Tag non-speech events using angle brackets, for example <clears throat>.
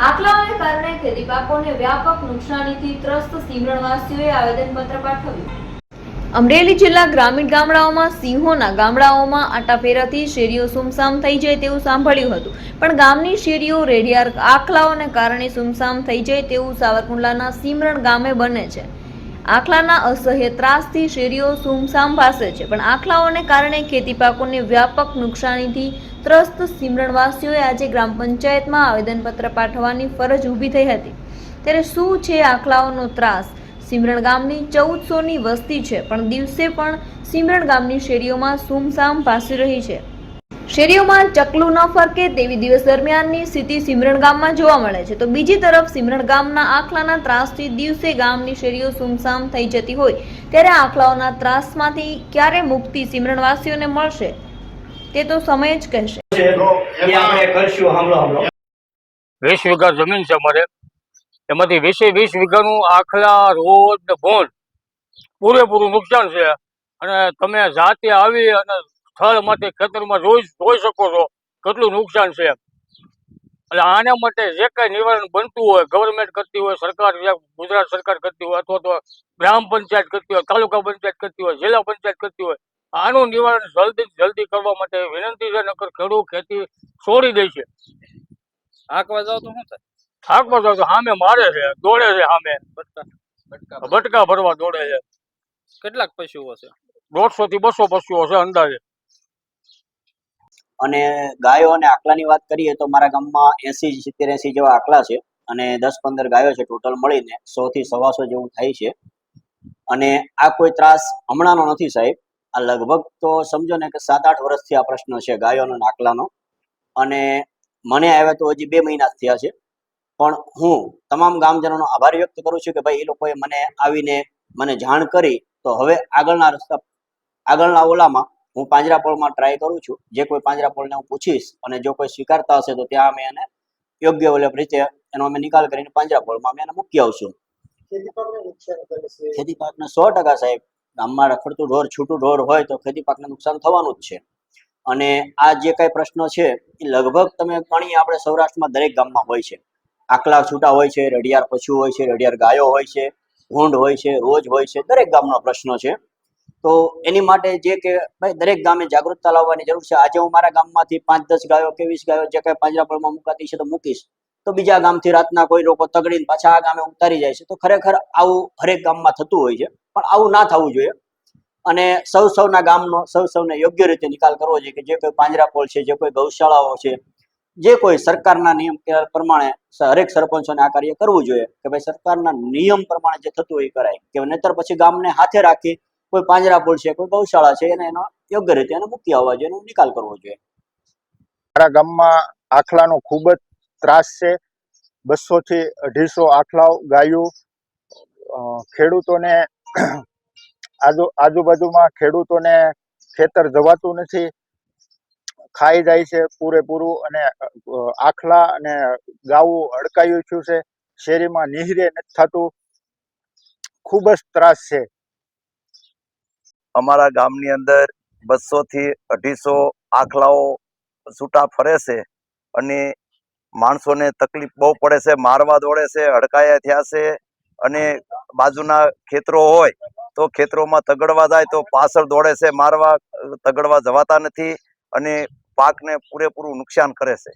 આખલાઓને કારણે ખેતી પાકોને વ્યાપક નુકસાનીથી ત્રસ્ત સિમરણવાસીઓએ આવેદનપત્ર પાઠવ્યું. અમરેલી જિલ્લા ગ્રામીણ ગામડાઓમાં સિંહોના ગામડાઓમાં આટાફેરાથી શેરીઓ સુમસામ થઈ જાય તેવું સાંભળ્યું હતું. પણ ગામની શેરીઓ રેડિયાર આખલાઓને કારણે સુમસામ થઈ જાય તેવું સાવરકુંડલાના સિમરણ ગામે બને છે. આખલાના અસહ્ય ત્રાસથી શેરીઓ સુમસામ ભાસે છે. પણ આખલાઓને કારણે ખેતી પાકોને વ્યાપક નુકસાનીથી ત્રસ્ત સિમરણવાસીઓએ આજે ગ્રામ પંચાયતમાં આવેદનપત્ર પાઠવવાની ફરજ ઊભી થઈ હતી. ત્યારે શું છે આખલાઓનો ત્રાસ? સિમરણ ગામની ચૌદસોની વસ્તી છે, પણ દિવસે પણ સિમરણ ગામની શેરીઓમાં સુમસામ ભાસી રહી છે. શેરીઓમાં ચકલુ ન ફરકે તેવી દિવસ દરમિયાનની સ્થિતિ સિમરણ ગામમાં જોવા મળે છે. તો બીજી તરફ સિમરણ ગામના આખલાના ત્રાસથી દિવસે ગામની શેરીઓ સુમસામ થઈ જતી હોય ત્યારે આખલાઓના ત્રાસમાંથી ક્યારે મુક્તિ સિમરણવાસીઓને મળશે તે તો સમય જ કહેશે. છે એ આપણે કરશું હમલો હમલો. વીસ વીઘા જમીન છે અમારે. એમાંથી વીસે વીસ વીઘાનું આખલા રોડ ને ભોંડ પૂરેપૂરું નુકસાન છે. અને તમે જાતે આવી અને સ્થળ માટે ખેતરમાં જોઈ જોઈ શકો છો કેટલું નુકસાન છે. એટલે આના માટે જે કાંઈ નિવારણ બનતું હોય ગવર્મેન્ટ કરતી હોય સરકાર ગુજરાત સરકાર કરતી હોય અથવા તો ગ્રામ પંચાયત કરતી હોય તાલુકા પંચાયત કરતી હોય જિલ્લા પંચાયત કરતી હોય આનું નિવારણ જલ્દી જલ્દી કરવા માટે વિનંતી છે નકર ખેડૂત ખેતી છોડી દે છે. થાકવા જાવ તો શું થાય? થાકવા જાવ તો સામે મારે છે દોડે છે સામે ભટકા. બટકા ભરવા. દોડે છે. કેટલાક પશુઓ છે? દોઢસો થી બસો પશુઓ છે અંદાજે. અને ગાયો અને આકલાની વાત કરીએ તો મારા ગામમાં એસી, સિત્તેર, એસી જેવા આકલા છે અને દસ, પંદર ગાયો છે ટોટલ મળીને સો થી સવાસો જેવું થાય છે. અને આ કોઈ ત્રાસ હમણાંનો નથી સાહેબ. આ લગભગ તો સમજો ને કે સાત આઠ વર્ષથી આ પ્રશ્ન છે ગાયોનો આકલાનો અને મને આવ્યા તો હજી બે મહિના થયા છે. પણ હું તમામ ગામજનોનો આભાર વ્યક્ત કરું છું કે ભાઈ એ લોકોએ મને આવીને મને જાણ કરી. તો હવે આગળના રસ્તા, આગળના ઓલામાં હું પાંજરાપોળમાં ટ્રાય કરું છું. જે કોઈ પાંજરાપોળને હું પૂછીશ અને જો કોઈ સ્વીકારતા હશે તો ત્યાં અમે એને યોગ્ય ઓલે રીતે એનો અમે નિકાલ કરીને પાંજરાપોળમાં અમે એને મૂકી આવશું. ખેતી પાકને સો ટકા સાહેબ ગામમાં રખડતું ઢોર છૂટું ઢોર હોય તો ખેતી પાકને નુકસાન થવાનું જ છે. અને આ જે કઈ પ્રશ્નો છે એ લગભગ તમે ગણીએ આપણે સૌરાષ્ટ્રમાં દરેક ગામમાં હોય છે. આકલા છૂટા હોય છે રડિયાર પશુ હોય છે રડિયાર ગાયો હોય છે ભૂંડ હોય છે રોજ હોય છે દરેક ગામનો પ્રશ્ન છે. તો એની માટે જે કે ભાઈ દરેક ગામે જાગૃતતા લાવવાની જરૂર છે. આજે હું મારા ગામમાંથી પાંચ દસ ગાયો કે વીસ ગાયો જે કઈ પાંજરાપોળમાં મુકાતી છે તો મૂકીશ. તો બીજા ગામથી રાતના કોઈ લોકો તગડીને પાછા આ ગામે ઉતારી જાય છે. તો ખરેખર આવું હરેક ગામમાં થતું હોય છે. પણ આવું ના થવું જોઈએ. અને સૌ સૌના ગામનો, સૌ સૌને યોગ્ય રીતે નિકાલ કરવો જોઈએ કે જે કોઈ પાંજરાપોળ છે, જે કોઈ ગૌશાળાઓ છે, જે કોઈ સરકારના નિયમ પ્રમાણે હરેક સરપંચોને આ કાર્ય કરવું જોઈએ. કે ભાઈ સરકારના નિયમ પ્રમાણે જે થતું હોય એ કરાય. કે નહીતર પછી ગામને હાથે રાખી કોઈ પાંજરાપોળ છે, કોઈ ગૌશાળા છે, એને એનો યોગ્ય રીતે એને મુક્તિ આવવા જોઈએ એનો નિકાલ કરવો જોઈએ. મારા ગામમાં આખલાનો ખૂબ જ ત્રાસ છે. બસો થી અઢીસો આખલાઓ ગાયો ખેડૂતોને <clears throat> આજુ, આજુબાજુમાં ખેડૂતોને ખેતર જવાતું નથી. ખાઈ જાય છે પૂરેપૂરું અને આખલા અને ગાવું અડકાયું થયું છે. શેરીમાં નિહરે નથી થતું. ખૂબ જ ત્રાસ છે. અમારા ગામની અંદર બસો થી અઢીસો આખલાઓ છૂટા ફરે છે અને માણસોને તકલીફ બહુ પડે છે, મારવા દોડે છે, હડકાયા થયા છે અને બાજુના ખેતરો હોય તો ખેતરોમાં તગડવા જાય તો પાછળ દોડે છે, મારવા, તગડવા જવાતા નથી અને પાકને પૂરેપૂરું નુકસાન કરે છે.